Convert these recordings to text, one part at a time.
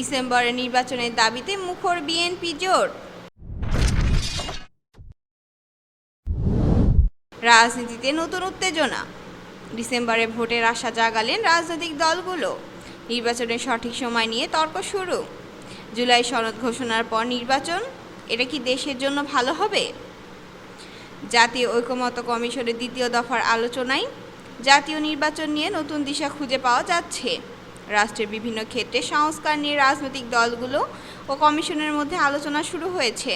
ডিসেম্বরে নির্বাচনের দাবিতে মুখর বিএনপি জোট। রাজনীতিতে নতুন উত্তেজনা। ডিসেম্বরে ভোটের আশা জাগালেন রাজনৈতিক দলগুলো। নির্বাচনের সঠিক সময় নিয়ে তর্ক শুরু। জুলাই সনদ ঘোষণার পর নির্বাচন, এটা কি দেশের জন্য ভালো হবে? জাতীয় ঐকমত্য কমিশনের দ্বিতীয় দফার আলোচনায় জাতীয় নির্বাচন নিয়ে নতুন দিশা খুঁজে পাওয়া যাচ্ছে। রাষ্ট্রের বিভিন্ন ক্ষেত্রে সংস্কার নিয়ে রাজনৈতিক দলগুলো ও কমিশনের মধ্যে আলোচনা শুরু হয়েছে।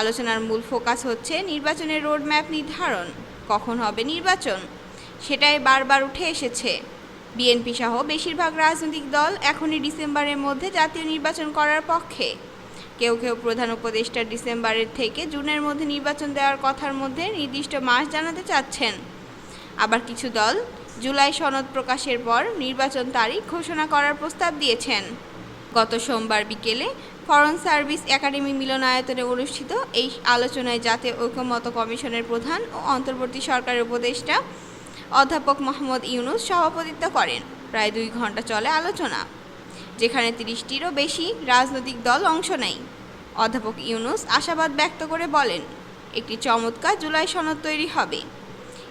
আলোচনার মূল ফোকাস হচ্ছে নির্বাচনের রোডম্যাপ নির্ধারণ। কখন হবে নির্বাচন? সেটাই বারবার উঠে এসেছে। বিএনপি সহ বেশিরভাগ রাজনৈতিক দল এখনই ডিসেম্বরের মধ্যে জাতীয় নির্বাচন করার পক্ষে। কেউ কেউ প্রধান উপদেষ্টা ডিসেম্বরের থেকে জুনের মধ্যে নির্বাচন দেওয়ার কথার মধ্যে নির্দিষ্ট মাস জানাতে চাচ্ছেন। আবার কিছু দল জুলাই সনদ প্রকাশের পর নির্বাচন তারিখ ঘোষণা করার প্রস্তাব দিয়েছেন। গত সোমবার বিকেলে ফরেন সার্ভিস একাডেমি মিলনায়তনে অনুষ্ঠিত এই আলোচনায় জাতীয় ঐক্যমত কমিশনের প্রধান ও অন্তর্বর্তী সরকারের উপদেষ্টা অধ্যাপক মোহাম্মদ ইউনুস সভাপতিত্ব করেন। প্রায় দুই ঘণ্টা চলে আলোচনা, যেখানে তিরিশটিরও বেশি রাজনৈতিক দল অংশ নেয়। অধ্যাপক ইউনুস আশাবাদ ব্যক্ত করে বলেন, একটি চমৎকার জুলাই সনদ তৈরি হবে।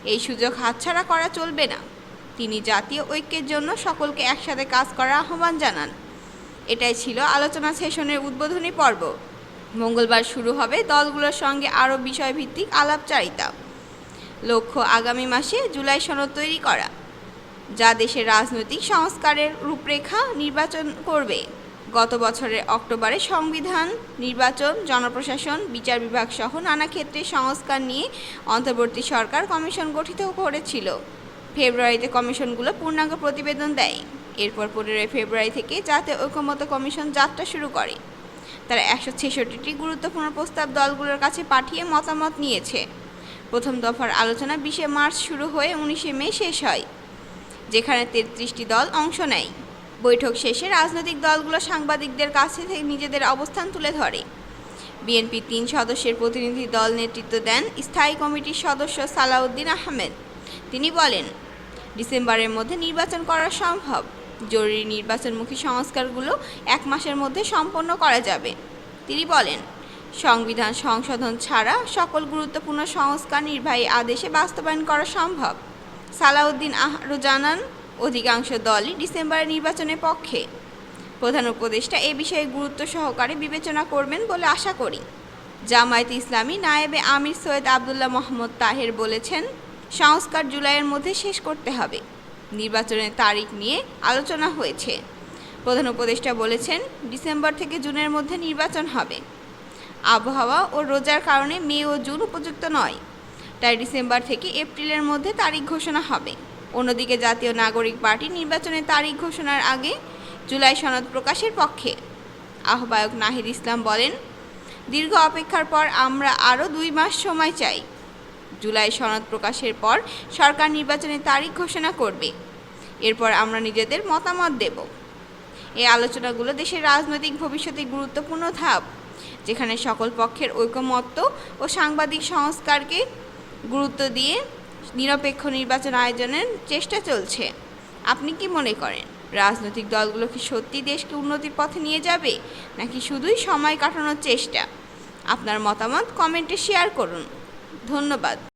এই সুযোগ হাতছাড়া করা চলবে না। তিনি জাতীয় ঐক্যের জন্য সকলকে একসাথে কাজ করার আহ্বান জানান। এটাই ছিল আলোচনা সেশনের উদ্বোধনী পর্ব। মঙ্গলবার শুরু হবে দলগুলোর সঙ্গে আরও বিষয়ভিত্তিক আলাপচারিতা। লক্ষ্য আগামী মাসে জুলাই সনদ তৈরি করা। যা দেশের রাজনৈতিক সংস্কারের রূপরেখা নির্বাচন করবে। গত বছরের অক্টোবরে সংবিধান, নির্বাচন, জনপ্রশাসন, বিচার বিভাগ সহ নানা ক্ষেত্রে সংস্কার নিয়ে অন্তর্বর্তী সরকার কমিশন গঠিত করেছিল। ফেব্রুয়ারিতে কমিশনগুলো পূর্ণাঙ্গ প্রতিবেদন দেয়। এরপর পনেরোই ফেব্রুয়ারি থেকে জাতীয় ঐক্যমত কমিশন যাত্রা শুরু করে। তারা একশো ছেষট্টিটি গুরুত্বপূর্ণ প্রস্তাব দলগুলোর কাছে পাঠিয়ে মতামত নিয়েছে। প্রথম দফার আলোচনা বিশে মার্চ শুরু হয়ে উনিশে মে শেষ হয়, যেখানে তেত্রিশটি দল অংশ নেয়। বৈঠক শেষে রাজনৈতিক দলগুলো সাংবাদিকদের কাছে থেকে নিজেদের অবস্থান তুলে ধরে। বিএনপির তিন সদস্যের প্রতিনিধি দল নেতৃত্ব দেন স্থায়ী কমিটির সদস্য সালাউদ্দিন আহমেদ। তিনি বলেন, ডিসেম্বরের মধ্যে নির্বাচন করা সম্ভব। জরুরি নির্বাচনমুখী সংস্কারগুলো এক মাসের মধ্যে সম্পন্ন করা যাবে। তিনি বলেন, সংবিধান সংশোধন ছাড়া সকল গুরুত্বপূর্ণ সংস্কার নির্বাহী আদেশে বাস্তবায়ন করা সম্ভব। সালাউদ্দিন আরও জানান অধিকাংশ দলই ডিসেম্বরের নির্বাচনের পক্ষে। প্রধান উপদেষ্টা এ বিষয়ে গুরুত্ব সহকারে বিবেচনা করবেন বলে আশা করি। জামায়াতে ইসলামী নায়েবে আমির সৈয়দ আবদুল্লাহ মোহাম্মদ তাহের বলেছেন, সংস্কার জুলাইয়ের মধ্যে শেষ করতে হবে। নির্বাচনের তারিখ নিয়ে আলোচনা হয়েছে। প্রধান উপদেষ্টা বলেছেন, ডিসেম্বর থেকে জুনের মধ্যে নির্বাচন হবে। আবহাওয়া ও রোজার কারণে মে ও জুন উপযুক্ত নয়। তাই ডিসেম্বর থেকে এপ্রিলের মধ্যে তারিখ ঘোষণা হবে। অন্যদিকে জাতীয় নাগরিক পার্টি নির্বাচনের তারিখ ঘোষণার আগে জুলাই সনদ প্রকাশের পক্ষে। আহ্বায়ক নাহিদ ইসলাম বলেন, দীর্ঘ অপেক্ষার পর আমরা আরও দুই মাস সময় চাই। জুলাই সনদ প্রকাশের পর সরকার নির্বাচনের তারিখ ঘোষণা করবে। এরপর আমরা নিজেদের মতামত দেব। এই আলোচনাগুলো দেশের রাজনৈতিক ভবিষ্যতে গুরুত্বপূর্ণ ধাপ, যেখানে সকল পক্ষের ঐকমত্য ও সাংবাদিক সংস্কারকে গুরুত্ব দিয়ে নিরপেক্ষ নির্বাচন আয়োজনের চেষ্টা চলছে। আপনি কি মনে করেন, রাজনৈতিক দলগুলো কি সত্যি দেশকে উন্নতির পথে নিয়ে যাবে, নাকি শুধুই সময় কাটানোর চেষ্টা? আপনার মতামত কমেন্টে শেয়ার করুন। ধন্যবাদ।